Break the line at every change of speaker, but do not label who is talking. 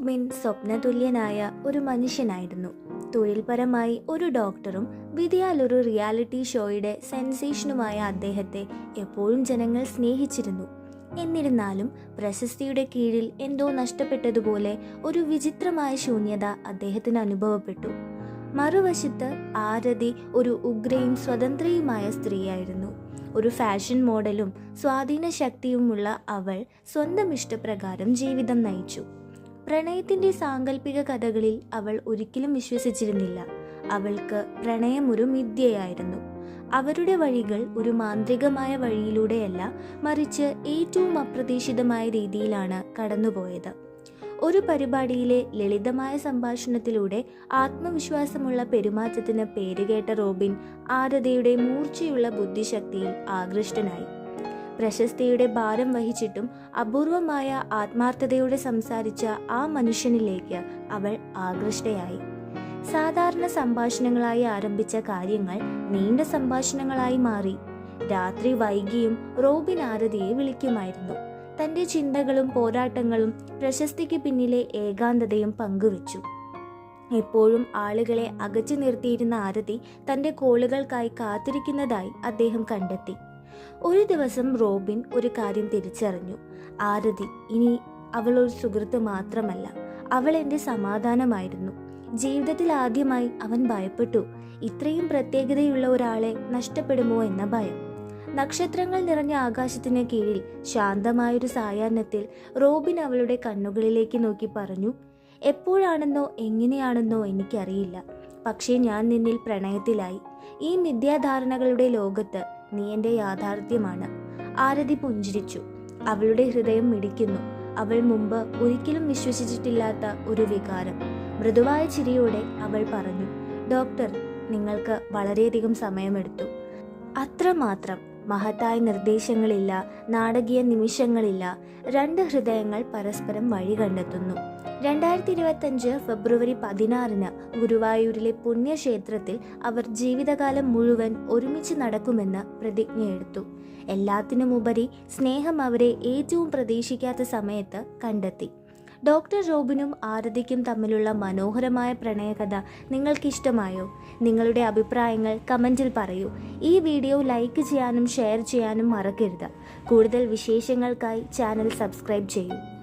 Robin സ്വപ്നതുല്യനായ ഒരു മനുഷ്യനായിരുന്നു. തൊഴിൽപരമായി ഒരു ഡോക്ടറും വിധിയാൽ ഒരു റിയാലിറ്റി ഷോയുടെ സെൻസേഷനുമായ അദ്ദേഹത്തെ എപ്പോഴും ജനങ്ങൾ സ്നേഹിച്ചിരുന്നു. എന്നിരുന്നാലും പ്രശസ്തിയുടെ കീഴിൽ എന്തോ നഷ്ടപ്പെട്ടതുപോലെ ഒരു വിചിത്രമായ ശൂന്യത അദ്ദേഹത്തിന് അനുഭവപ്പെട്ടു. മറുവശത്ത് ആരതി ഒരു ഉഗ്രയും സ്വതന്ത്രയുമായ സ്ത്രീയായിരുന്നു. ഒരു ഫാഷൻ മോഡലും സ്വാധീന ശക്തിയുമുള്ള അവൾ സ്വന്തം ഇഷ്ടപ്രകാരം ജീവിതം നയിച്ചു. പ്രണയത്തിന്റെ സാങ്കല്പിക കഥകളിൽ അവൾ ഒരിക്കലും വിശ്വസിച്ചിരുന്നില്ല. അവൾക്ക് പ്രണയം ഒരു മിഥ്യയായിരുന്നു. അവരുടെ വഴികൾ ഒരു മാന്ത്രികമായ വഴിയിലൂടെയല്ല മറിച്ച് ഏറ്റവും അപ്രതീക്ഷിതമായ രീതിയിലാണ് കടന്നുപോയത്. ഒരു പരിപാടിയിലെ ലളിതമായ സംഭാഷണത്തിലൂടെ ആത്മവിശ്വാസമുള്ള പെരുമാറ്റത്തിന് പേരുകേട്ട റോബിൻ ആരതയുടെ മൂർച്ചയുള്ള ബുദ്ധിശക്തിയിൽ ആകൃഷ്ടനായി. പ്രശസ്തിയുടെ ഭാരം വഹിച്ചിട്ടും അപൂർവമായ ആത്മാർത്ഥതയോടെ സംസാരിച്ച ആ മനുഷ്യനിലേക്ക് അവൾ ആകൃഷ്ടയായി. സാധാരണ സംഭാഷണങ്ങളായി ആരംഭിച്ച കാര്യങ്ങൾ നീണ്ട സംഭാഷണങ്ങളായി മാറി. രാത്രി വൈകിയും റോബിൻ ആരതിയെ വിളിക്കുമായിരുന്നു. തന്റെ ചിന്തകളും പോരാട്ടങ്ങളും പ്രശസ്തിക്ക് പിന്നിലെ ഏകാന്തതയും പങ്കുവച്ചു. എപ്പോഴും ആളുകളെ അകച്ചു നിർത്തിയിരുന്ന ആരതി തന്റെ കോളുകൾക്കായി കാത്തിരിക്കുന്നതായി അദ്ദേഹം കണ്ടെത്തി. ഒരു ദിവസം റോബിൻ ഒരു കാര്യം തിരിച്ചറിഞ്ഞു. ആരതി ഇനി അവൾ ഒരു സുഹൃത്ത് മാത്രമല്ല. അവൾ എന്റെ സമാധാനമായിരുന്നു. ജീവിതത്തിൽ ആദ്യമായി അവൻ ഭയപ്പെട്ടു. ഇത്രയും പ്രത്യേകതയുള്ള ഒരാളെ നഷ്ടപ്പെടുമോ എന്ന ഭയം. നക്ഷത്രങ്ങൾ നിറഞ്ഞ ആകാശത്തിന് കീഴിൽ ശാന്തമായൊരു സായാഹ്നത്തിൽ റോബിൻ അവളുടെ കണ്ണുകളിലേക്ക് നോക്കി പറഞ്ഞു എപ്പോഴാണെന്നോ എങ്ങനെയാണെന്നോ എനിക്കറിയില്ല. പക്ഷേ ഞാൻ നിന്നിൽ പ്രണയത്തിലായി. ഈ മിഥ്യാധാരണകളുടെ ലോകത്ത് നീ എന്റെ യാഥാർത്ഥ്യമാണ്. ആരതി പുഞ്ചിരിച്ചു. അവളുടെ ഹൃദയം മിടിക്കുന്നു. അവൾ മുമ്പ് ഒരിക്കലും വിശ്വസിച്ചിട്ടില്ലാത്ത ഒരു വികാരം. മൃദുവായ ചിരിയോടെ അവൾ പറഞ്ഞു ഡോക്ടർ നിങ്ങൾക്ക് വളരെയധികം സമയമെടുത്തു. അത്രമാത്രം. മഹത്തായ നിർദ്ദേശങ്ങളില്ല നാടകീയ നിമിഷങ്ങളില്ല. രണ്ട് ഹൃദയങ്ങൾ പരസ്പരം വഴി കണ്ടെത്തുന്നു. രണ്ടായിരത്തി ഇരുപത്തഞ്ച് ഫെബ്രുവരി പതിനാറിന് ഗുരുവായൂരിലെ പുണ്യക്ഷേത്രത്തിൽ അവർ ജീവിതകാലം മുഴുവൻ ഒരുമിച്ച് നടക്കുമെന്ന് പ്രതിജ്ഞയെടുത്തു. എല്ലാത്തിനുമുപരി സ്നേഹം അവരെ ഏറ്റവും പ്രതീക്ഷിക്കാത്ത സമയത്ത് കണ്ടെത്തി. ഡോക്ടർ റോബിനും ആരതിക്കും തമ്മിലുള്ള മനോഹരമായ പ്രണയകഥ നിങ്ങൾക്കിഷ്ടമായോ? നിങ്ങളുടെ അഭിപ്രായങ്ങൾ കമന്റിൽ പറയൂ. ഈ വീഡിയോ ലൈക്ക് ചെയ്യാനും ഷെയർ ചെയ്യാനും മറക്കരുത്. കൂടുതൽ വിശേഷങ്ങൾക്കായി ചാനൽ സബ്സ്ക്രൈബ് ചെയ്യൂ.